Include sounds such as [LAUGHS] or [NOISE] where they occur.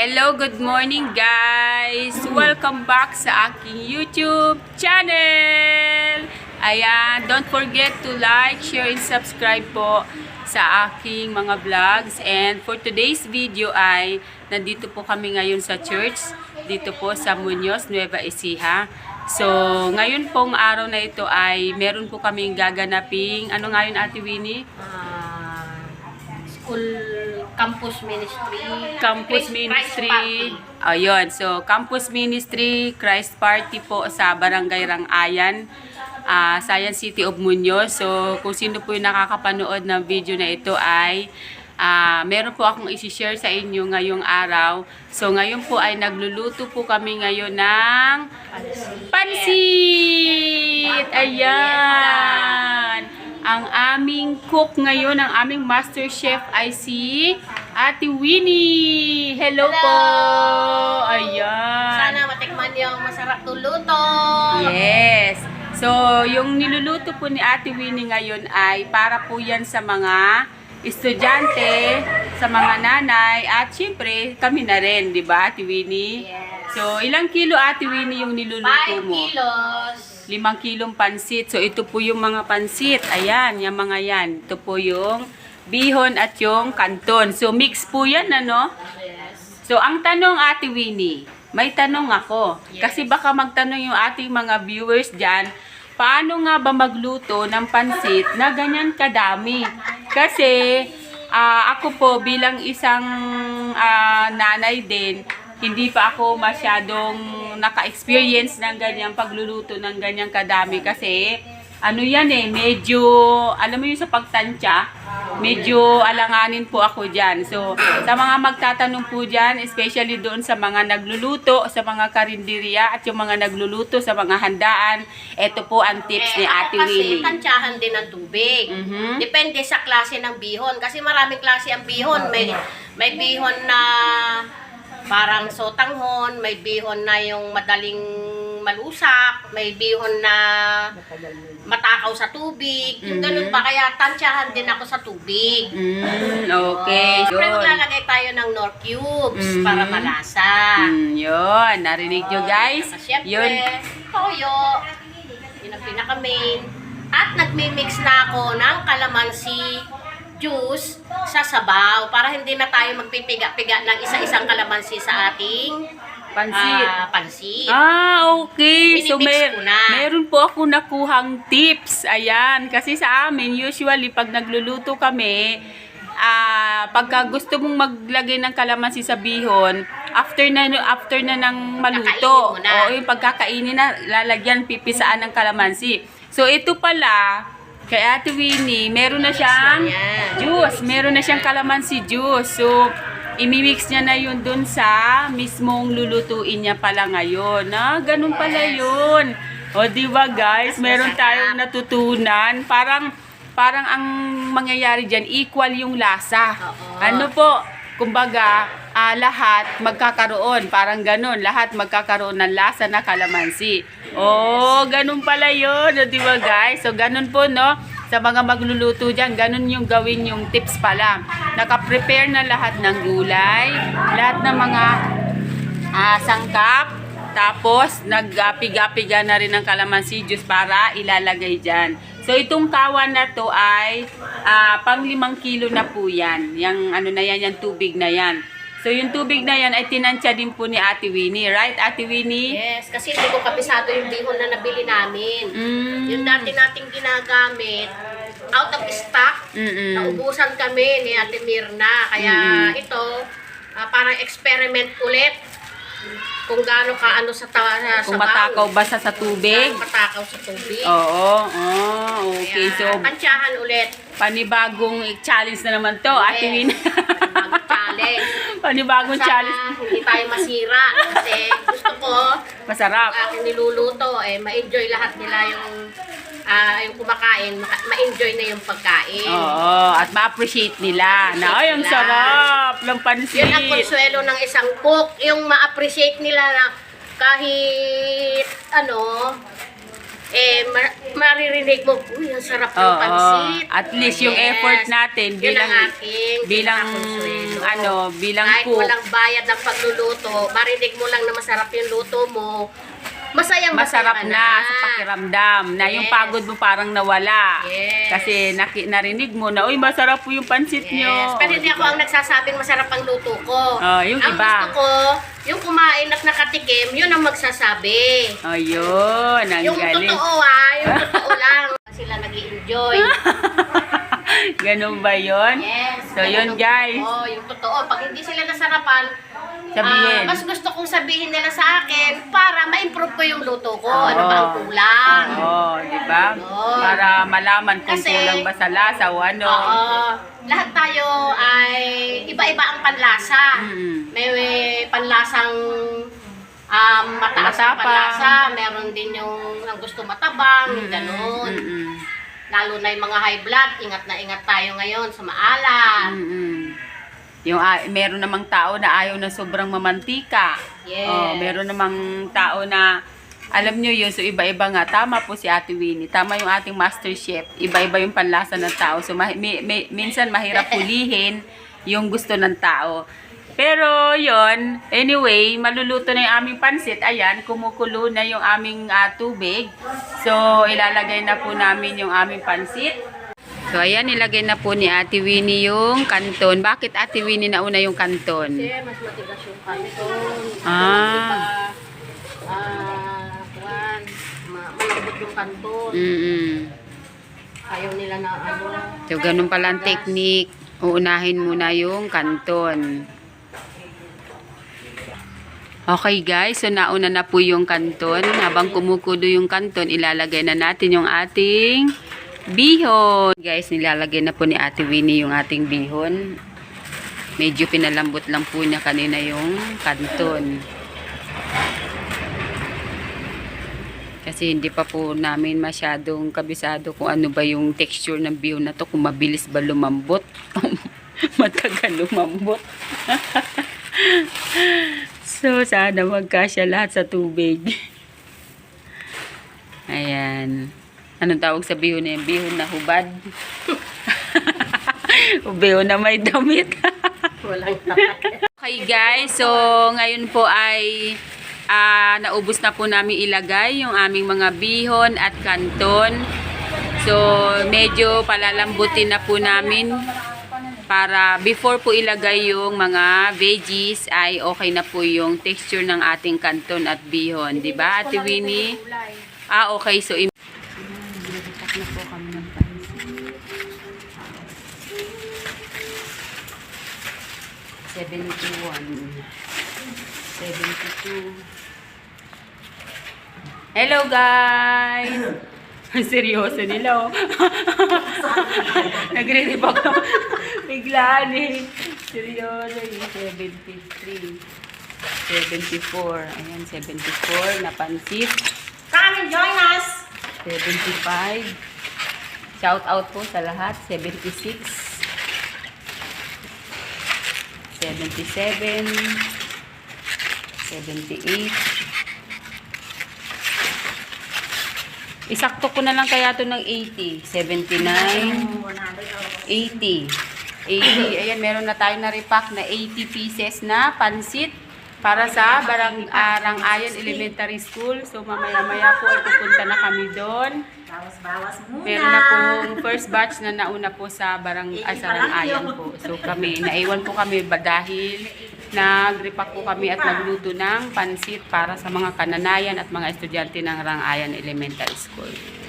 Hello, good morning guys! Welcome back sa aking YouTube channel! Ayan, don't forget to like, share, and subscribe po sa aking mga vlogs. And for today's video ay nandito po kami ngayon sa church, dito po sa Muñoz, Nueva Ecija. So, ngayon pong araw na ito ay meron po kaming gaganaping, ano nga yun Ate Winnie? ah, school campus ministry Campus Christ- Ministry. Christ. Ayun. So, Campus Ministry, Christ Party po sa Barangay Rangayan, ah, Science City of Muñoz. So, kung sino po yung nakakapanood ng video na ito ay ah, meron po akong isi-share sa inyo ngayong araw. So, ngayon po ay nagluluto po kami ngayon ng pansit! Ayan! Ang aming cook ngayon, ang aming master chef ay si Ate Winnie. Hello, Hello! po! Ayan. sana matikman yung masarap tuluto Yes. So, yung niluluto po ni Ate Winnie ngayon ay para po yan sa mga estudyante, sa mga nanay, at syempre, kami na rin, di ba, Ate Winnie? yes So, ilang kilo, Ate Winnie, yung niluluto 5 mo? kilos limang kilong pansit. So, ito po yung mga pansit. Ayan, yung mga yan. Ito po yung bihon at yung kanton. So, mix po yan, ano? yes So, ang tanong, Ate Winnie, may tanong ako. Yes. Kasi baka magtanong yung ating mga viewers dyan, paano nga ba magluto ng pansit na ganyan kadami? Kasi, ah, ako po bilang isang ah, nanay din, hindi pa ako masyadong naka-experience ng ganyang pagluluto ng ganyang kadami kasi ano yan eh, medyo, alam mo yung sa pagtansya, medyo alanganin po ako dyan. So, sa mga magtatanong po dyan, especially doon sa mga nagluluto, sa mga karinderya, at yung mga nagluluto sa mga handaan, ito po ang tips ni eh, Ate ako kasi tansyahan din ng tubig Mhm. depende sa klase ng bihon kasi maraming klase ang bihon may may bihon na parang sotanghon may bihon na yung madaling malusak may bihon na matakaw sa tubig yung ganun Mhm. ba kaya tansyahan din ako sa tubig Mm, okay. Siyempre Yun. maglalagay tayo ng nor cubes Mhm. para malasa. Mm, yun. Narinig nyo guys? Siyempre, Yun. toyo. Yun ang pinaka-main. At nagmi-mix na ako ng calamansi juice sa sabaw para hindi na tayo magpipiga-piga ng isa-isang calamansi sa ating Pansit. ah, pansit. Ah, okay. So, Minimix may, ko na. meron po ako nakuhang tips. Ayan. Kasi sa amin, usually, pag nagluluto kami, ah, pagka gusto mong maglagay ng kalamansi sa bihon, after na, after na ng maluto, o yung pagkakainin na, lalagyan, pipisaan ng kalamansi. So, ito pala, kay Ate Winnie, meron na siyang Yan. juice. Meron na siyang kalamansi juice. So, imimix niya na yun dun sa mismong lulutuin niya pala ngayon. Na, ganun pala yun. O, di ba guys? Meron tayong natutunan. Parang, parang ang mangyayari dyan, equal yung lasa. Ano po? Kumbaga, ah, lahat magkakaroon. Parang ganun. Lahat magkakaroon ng lasa na kalamansi. Oh, ganun pala yun. O, di ba guys? So, ganun po, no? Sa mga magluluto dyan, ganun yung gawin yung tips pala. Naka-prepare na lahat ng gulay, lahat ng mga ah, sangkap, tapos nagpiga-piga na rin ng calamansi juice para ilalagay dyan. So itong kawan na to ay ah, pang limang kilo na po yan. Yung ano na yan, yung tubig na yan. So yung tubig na yan ay tinansya din po ni Ate Winnie. Right, Ate Winnie? Yes, kasi hindi ko kabisado yung bihon na nabili namin. Mm. Yung dati nating ginagamit, out of stock, Mm-mm. naubusan kami ni Ate Mirna. Kaya Mm-mm. ito, ah, parang experiment ulit kung gaano ka ano sa tawa sa Kung sabaw. matakaw ba siya sa tubig? Gaano matakaw sa tubig. Oo, oh, okay. Kaya, So, tansyahan ulit. panibagong challenge na naman to, Ate Yes. Winnie. [LAUGHS] Panibagong Sana challenge. hindi tayo masira kasi gusto ko Masarap. aking niluluto eh ma-enjoy lahat nila yung ah, yung kumakain, maka- ma-enjoy na yung pagkain. Oo, at ma-appreciate nila. Na, ay, ang sarap ng pansit. Yun ang konsuelo ng isang cook, yung ma-appreciate nila na kahit ano, eh, ma- maririnig mo, uy, ang sarap ng Oo. pansit. At least yung effort natin Yun bilang ang aking bilang pinakakonsuelo. ano, bilang Kahit cook. walang bayad ng pagluluto, marinig mo lang na masarap yung luto mo, masayang masarap masaya ka na sa pakiramdam na yung Yes. pagod mo parang nawala. Yes. Kasi naki, narinig mo na, uy, masarap po yung pansit nyo. Yes. Pero hindi ako diba? ang nagsasabing masarap ang luto ko. Oh, yung ang iba. gusto ko, yung kumain at nakatikim, yun ang magsasabi. Oh, yun. Ang yung galing. totoo ah, yung totoo lang. [LAUGHS] Sila nag enjoy [LAUGHS] Ganun ba yun? Yes. So, yun, guys. Oo, yung totoo. Pag hindi sila nasarapan, Sabihin. ah, mas gusto kong sabihin nila sa akin para ma-improve ko yung luto ko. Ano ba ang kulang? Oo, di ba? Para malaman kung Kasi- kulang ba sa lasa o ano. Oo. Lahat tayo ay iba-iba ang panlasa. Mm. May, may panlasang um, mataas ang Matapang. panlasa. Meron din yung ang gusto matabang, yung ganun. Mm-mm. Lalo na yung mga high blood, ingat na ingat tayo ngayon sa maalat. Mm-mm. Yung ah, meron namang tao na ayaw na sobrang mamantika. Yes. Oh, meron namang tao na alam nyo yun, so iba-iba nga. Tama po si Ate Winnie. Tama yung ating master chef. Iba-iba yung panlasa ng tao. So ma- mi- mi- minsan mahirap pulihin yung gusto ng tao. Pero yon anyway, maluluto na yung aming pansit. Ayan, kumukulo na yung aming ah, tubig. So, ilalagay na po namin yung aming pansit. So, ayan, nilagay na po ni Ate Winnie yung kanton. Bakit Ate Winnie nauna yung kanton? Kasi mas matigas yung kanton. Ah. Ah, kuwan. Ma- malambot yung kanton. Mm-mm. Ayaw nila na ano. So, ganun pala ang technique. Uunahin muna yung kanton. Okay guys, so nauna na po yung kanton. Habang kumukulo yung kanton, ilalagay na natin yung ating bihon. Guys, nilalagay na po ni Ate Winnie yung ating bihon. Medyo pinalambot lang po niya kanina yung kanton. Kasi hindi pa po namin masyadong kabisado kung ano ba yung texture ng bihon na to. Kung mabilis ba lumambot. [LAUGHS] Matagal lumambot. [LAUGHS] [LAUGHS] so, sana magkasya lahat sa tubig. Ayan. Anong tawag sa bihon na yun? Bihon na hubad. o [LAUGHS] bihon na may damit. [LAUGHS] Walang. Okay guys, so ngayon po ay ah, naubos na po namin ilagay yung aming mga bihon at kanton. So medyo palalambutin na po namin para before po ilagay yung mga veggies ay okay na po yung texture ng ating kanton at bihon. 'Di ba Ate Winnie? Ah, okay. So, im- na po kami ng pansit. 71. 72. Hello, guys! Ang seryoso nila, oh. [LAUGHS] Nagre-repack na. Biglaan eh. Seryoso yung 73. 74. Ayan, 74 na pansit. Come and join us! 75. Shout out po sa lahat. 76. 77. 78. Isakto ko na lang kaya to ng 80. 79. 80. 80. Ayan, meron na tayo na repack na 80 pieces na pansit para sa Barang Arang Ayan Elementary School. So, mamaya-maya po ay pupunta na kami doon. Bawas-bawas muna. Meron na pong first batch na nauna po sa Barang ah, sa Barang Ayan po. So, kami, naiwan po kami dahil nag-repack po kami at nagluto ng pansit para sa mga kananayan at mga estudyante ng Rangayan Elementary School.